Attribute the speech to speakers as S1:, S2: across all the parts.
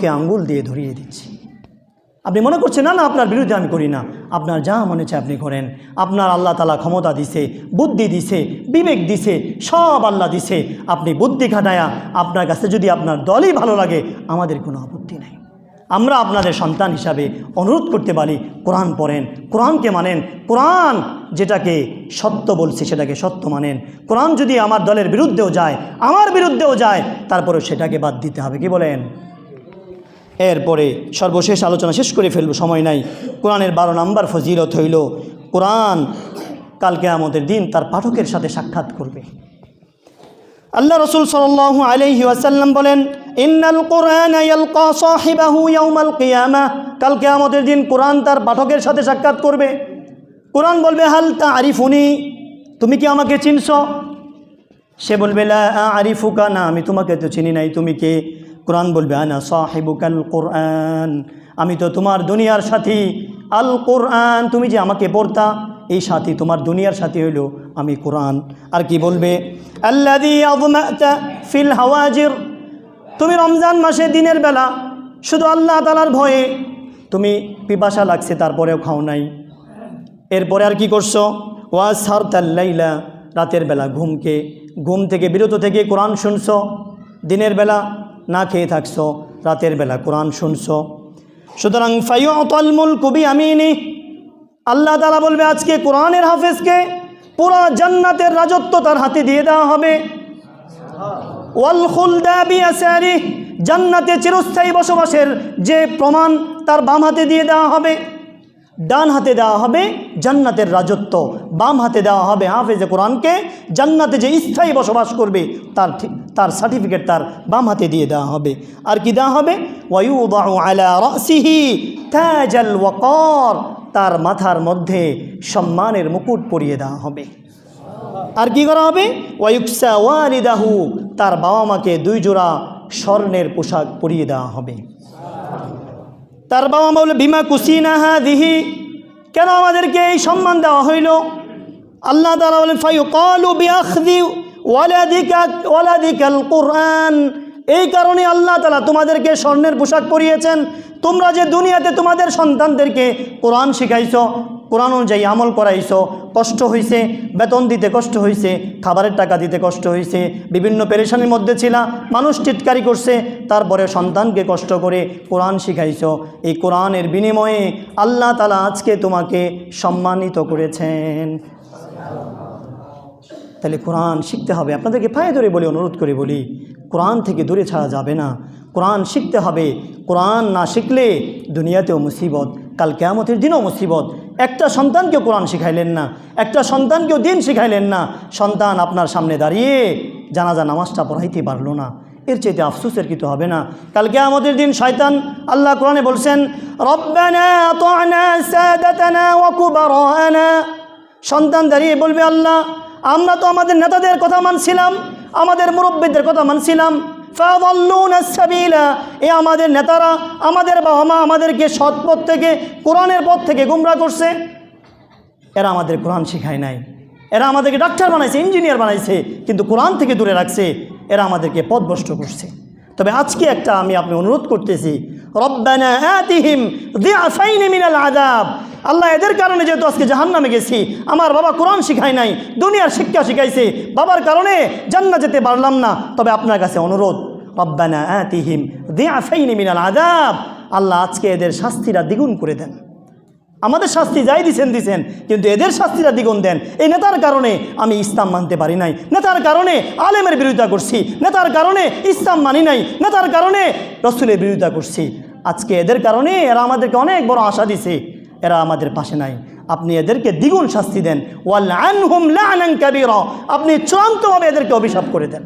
S1: চোখে আঙ্গুল দিয়ে ধরিয়ে দিচ্ছি। আপনি মনে করছেন, না না, আপনার বিরুদ্ধে আমি করি না। আপনার যা মনে চায় আপনি করেন। আপনার আল্লাহ তালা ক্ষমতা দিছে, বুদ্ধি দিছে, বিবেক দিছে, সব আল্লাহ দিছে। আপনি বুদ্ধি খাটায়া আপনার কাছে যদি আপনার দলই ভালো লাগে, আমাদের কোনো আপত্তি নাই। আমরা আপনাদের সন্তান হিসাবে অনুরোধ করতে পারি, কোরআন পড়েন। কোরআনকে মানেন, কোরআন যেটাকে সত্য বলছে, সেটাকে সত্য মানেন। কোরআন যদি আমার দলের বিরুদ্ধেও যায়, আমার বিরুদ্ধেও যায় তারপরে সেটাকে বাদ দিতে হবে। কি বলেন? এরপরে সর্বশেষ আলোচনা শেষ করে ফেলব, সময় নাই। কোরআনের বারো নম্বর ফজিলত হইল, কোরআন কালকে আমাদের দিন তার পাঠকের সাথে সাক্ষাৎ করবে। আল্লাহ রসুল সাল আলহি বলেন, ইন্নাল কোরআন কালকে আমাদের দিন কোরআন তার পাঠকের সাথে সাক্ষাৎ করবে। কোরআন বলবে, হাল তা আরিফুনি তুমি কি আমাকে চিনছ? সে বলবে, লা আরিফুকা না, আমি তোমাকে তো চিনি নাই, তুমি কে? কোরআন বলবে, আনা সাহেবুকাল কোরআন। আমি তো তোমার দুনিয়ার সাথী। আল কোরআন, তুমি যে আমাকে পড়তা, এই সাথী তোমার দুনিয়ার সাথী হইল আমি কোরআন। আর কি বলবে? ফিল হাওয়াজির। তুমি রমজান মাসে দিনের বেলা শুধু আল্লাহ তালার ভয়ে তুমি পিপাসা লাগছে, তারপরেও খাও নাই। এরপরে আর কি করছ? ওয়াজ সার তাল্লাইলা রাতের বেলা ঘুমকে, ঘুম থেকে, বিরত থেকে কোরআন শুনছো। দিনের বেলা না খেয়ে থাকছো, রাতের বেলা কোরআন শুনছো। সুতরাং ফাইয়তলমুল কবি আমিনি আল্লাহ তালা বলবে, আজকে কোরআনের হাফেজকে পুরা জান্নাতের রাজত্ব তার হাতে দিয়ে দেওয়া হবে। জান্নাতে চিরস্থায়ী বসবাসের যে প্রমাণ তার বাম হাতে দিয়ে দেওয়া হবে। ডান হাতে দেওয়া হবে জান্নাতের রাজত্ব, বাম হাতে দেওয়া হবে হাফেজে কোরআনকে, জান্নাতে যে স্থায়ী বসবাস করবে তার ঠিক তার সার্টিফিকেট তার বাম হাতে দিয়ে দেওয়া হবে। আর কি দেওয়া হবে? ওয়াকার। তার মাথার মধ্যে সম্মানের মুকুট পরিয়ে দেওয়া হবে। আর কি করা হবে? ওয়ুকসা ওয়ালিদাহু। তার বাবা মাকে দুই জোড়া স্বর্ণের পোশাক পরিয়ে দেওয়া হবে। তার বাবা মা বলে, বিমা কুসিনাহা দিহি কেন আমাদেরকে এই সম্মান দেওয়া হইল? আল্লাহ তালা বলেন ফাইউ কলু বিআখদি ওয়ালাদিকা কোরআন। এই কারণে আল্লাহ তালা তোমাদেরকে স্বর্ণের পোশাক পরিয়েছেন। তোমরা যে দুনিয়াতে তোমাদের সন্তানদেরকে কোরআন শিখাইছ, কোরআন অনুযায়ী আমল করাইছ, কষ্ট হয়েছে বেতন দিতে কষ্ট হয়েছে খাবারের টাকা দিতে কষ্ট হয়েছে বিভিন্ন পেরেশানির মধ্যে ছিলা, মানুষ টিটকারি করছে, তারপরে সন্তানকে কষ্ট করে কোরআন শিখাইছ। এই কোরআনের বিনিময়ে আল্লাহ তালা আজকে তোমাকে সম্মানিত করেছেন। তাহলে কোরআন শিখতে হবে। আপনাদেরকে পায়ে ধরে বলি, অনুরোধ করে বলি, কোরআন থেকে দূরে ছাড়া যাবে না। কোরআন শিখতে হবে। কোরআন না শিখলে দুনিয়াতেও মুসিবত, কাল কেয়ামতের দিনও মুসিবত। একটা সন্তানকেও কোরআন শিখাইলেন না, একটা সন্তানকেও দিন শিখাইলেন না। সন্তান আপনার সামনে দাঁড়িয়ে জানাজা, নামাজটা পড়াইতে পারল না। এর চাইতে আফসোসের কিছু হবে না। কালকে আমাদের দিন শয়তান আল্লাহ কোরআনে বলছেন সন্তান দাঁড়িয়ে বলবে, আল্লাহ আমরা তো আমাদের নেতাদের কথা মানছিলাম, আমাদের মুরব্বীদের কথা মানছিলাম। এ আমাদের নেতারা, আমাদের বাবা মা আমাদেরকে সৎ পথ থেকে, কোরআনের পথ থেকে গুমরা করছে। এরা আমাদের কোরআন শিখায় নাই। এরা আমাদেরকে ডাক্তার বানাইছে, ইঞ্জিনিয়ার বানাইছে, কিন্তু কোরআন থেকে দূরে রাখছে। এরা আমাদেরকে পথভ্রষ্ট করছে। তবে আজকে একটা আমি আপনি অনুরোধ করতেছি, রব্বানা আতিহিম দিআফাইনি মিনাল আযাব। আল্লাহ এদের কারণে যেহেতু আজকে জাহান্নামে গেছি, আমার বাবা কোরআন শিখায় নাই, দুনিয়ার শিক্ষা শিখাইছে, বাবার কারণে জান্না যেতে পারলাম না, তবে আপনার কাছে অনুরোধ, রব্বানা আতিহিম দিআফাইনি মিনাল আযাব, আল্লাহ আজকে এদের শাস্তিরা দ্বিগুণ করে দেন। আমাদের শাস্তি যাই দিছেন দিছেন, কিন্তু এদের শাস্তিটা দ্বিগুণ দেন। এই নেতার কারণে আমি ইসলাম মানতে পারি নাই। নেতার কারণে আলেমের বিরোধিতা করছি। নেতার কারণে ইসলাম মানি নাই। নেতার কারণে রসুলের বিরোধিতা করছি। আজকে এদের কারণে এরা আমাদেরকে অনেক বড় আশা দিছে। এরা আমাদের পাশে নাই। আপনি এদেরকে দ্বিগুণ শাস্তি দেন। ওয়াল আনহুম লানান কাবীরা। আপনি চূড়ান্তভাবে এদেরকে অভিশাপ করে দেন।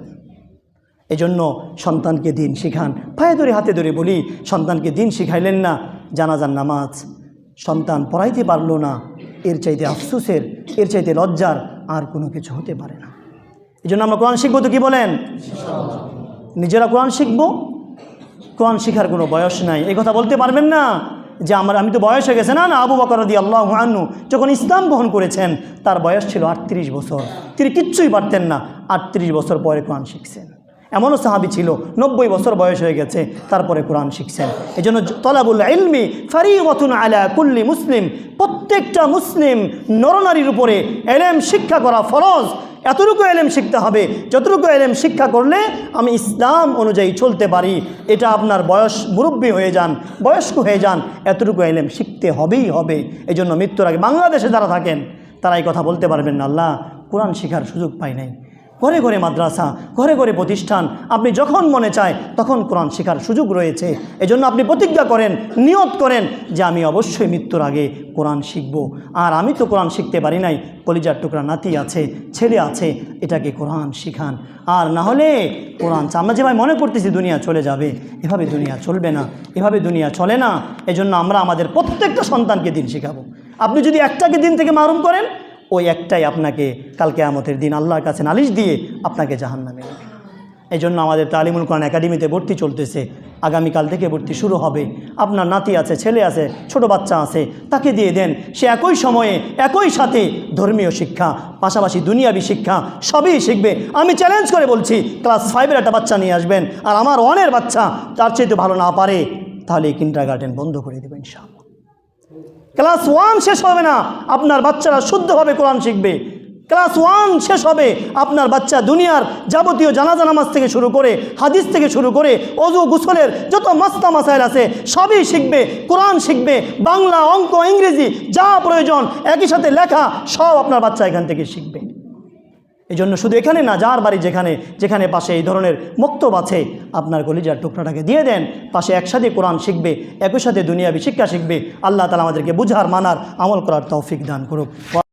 S1: এই জন্য সন্তানকে দিন শিখান। পায়ে ধরে হাতে ধরে বলি, সন্তানকে দিন শিখাইলেন না জানাজান নামাজ। সন্তান পড়াইতে পারল না, এর চাইতে আফসুসের, এর চাইতে লজ্জার আর কোনো কিছু হতে পারে না। এই জন্য আমরা কোরআন শিখব তো কী বলেন? নিজেরা কোরআন শিখব? কোরআন শিখার কোনো বয়স নাই। এই কথা বলতে পারবেন না? যে আমার আমি তো বয়স হয়ে গেছে। না না, আবু বকর দি আল্লাহ আনু যখন ইসলাম গ্রহণ করেছেন, তার বয়স ছিল আটত্রিশ বছর। তিনি কিচ্ছুই পারতেন না। আটত্রিশ বছর পরে কোরআন শিখছেন। এমনও সাহাবি ছিল, নব্বই বছর বয়স হয়ে গেছে, তারপরে কোরআন শিখছেন। এই জন্য তলাবুল ইলমি ফারিওয়াতুন আলা কুল্লি মুসলিম, প্রত্যেকটা মুসলিম নরনারীর উপরে এলেম শিক্ষা করা ফরজ। এতটুকু এলেম শিখতে হবে, যতটুকু এলেম শিক্ষা করলে আমি ইসলাম অনুযায়ী চলতে পারি। এটা আপনার বয়স মুরব্বী হয়ে যান, বয়স্ক হয়ে যান, এতটুকু এলেম শিখতে হবেই হবে। এই জন্য মৃত্যুর আগে বাংলাদেশে যারা থাকেন, তারা এই কথা বলতে পারবেন না, আল্লাহ কোরআন শেখার সুযোগ পাই নাই। ঘরে ঘরে মাদ্রাসা, ঘরে ঘরে প্রতিষ্ঠান। আপনি যখন মনে চায়, তখন কোরআন শেখার সুযোগ রয়েছে। এজন্য আপনি প্রতিজ্ঞা করেন, নিয়ত করেন যে আমি অবশ্যই মৃত্যুর আগে কোরআন শিখব। আর আমি তো কোরআন শিখতে পারি নাই, কলিজার টুকরা নাতি আছে, ছেলে আছে, এটাকে কোরআন শিখান। আর না হলে কোরআন আমরা যেভাবে মনে করতেছি দুনিয়া চলে যাবে, এভাবে দুনিয়া চলবে না, এভাবে দুনিয়া চলে না। এজন্য আমরা আমাদের প্রত্যেকটা সন্তানকে দিন শেখাবো। আপনি যদি একটাকে দিন থেকে মারুম করেন ওই একটাই আপনাকে কালকে আমতের দিন আল্লাহর কাছে নালিশ দিয়ে আপনাকে জাহান্নামে নেবে। এই জন্য আমাদের তালিমুল কোরআন একাডেমিতে ভর্তি চলতেছে। আগামীকাল থেকে ভর্তি শুরু হবে। আপনার নাতি আছে, ছেলে আছে, ছোট বাচ্চা আছে, তাকে দিয়ে দেন। সে একই সময়ে, একই সাথে ধর্মীয় শিক্ষা, পাশাপাশি দুনিয়াবি শিক্ষা, সবই শিখবে। আমি চ্যালেঞ্জ করে বলছি ক্লাস ফাইভের একটা বাচ্চা নিয়ে আসবেন, আর আমার ওয়ানের বাচ্চা, তার চেয়ে তো ভালো না পারে, তাহলে এই কিন্ডার গার্ডেন বন্ধ করে দেবেন ইনশাআল্লাহ। ক্লাস ওয়ান শেষ হবে না, আপনার বাচ্চারা শুদ্ধভাবে কোরআন শিখবে। ক্লাস ওয়ান শেষ হবে, আপনার বাচ্চা দুনিয়ার যাবতীয় জানাজা নামাজ থেকে শুরু করে, হাদিস থেকে শুরু করে, অজু গুসলের যত মাস্তা মাসাইল আছে, সবই শিখবে, কোরআন শিখবে, বাংলা, অঙ্ক, ইংরেজি, যা প্রয়োজন, একই সাথে লেখা, সব আপনার বাচ্চা এখান থেকে শিখবে। এই জন্য শুধু এখানে না, যার বাড়ি যেখানে যেখানে পাশে এই ধরনের মক্তব আছে, আপনার কলিজার টুকরাটাকে দিয়ে দেন। পাশে একসাথে কোরআন শিখবে, একই সাথে দুনিয়াবি শিক্ষা শিখবে। আল্লাহ তালা আমাদেরকে বুঝার, মানার, আমল করার তৌফিক দান করুক।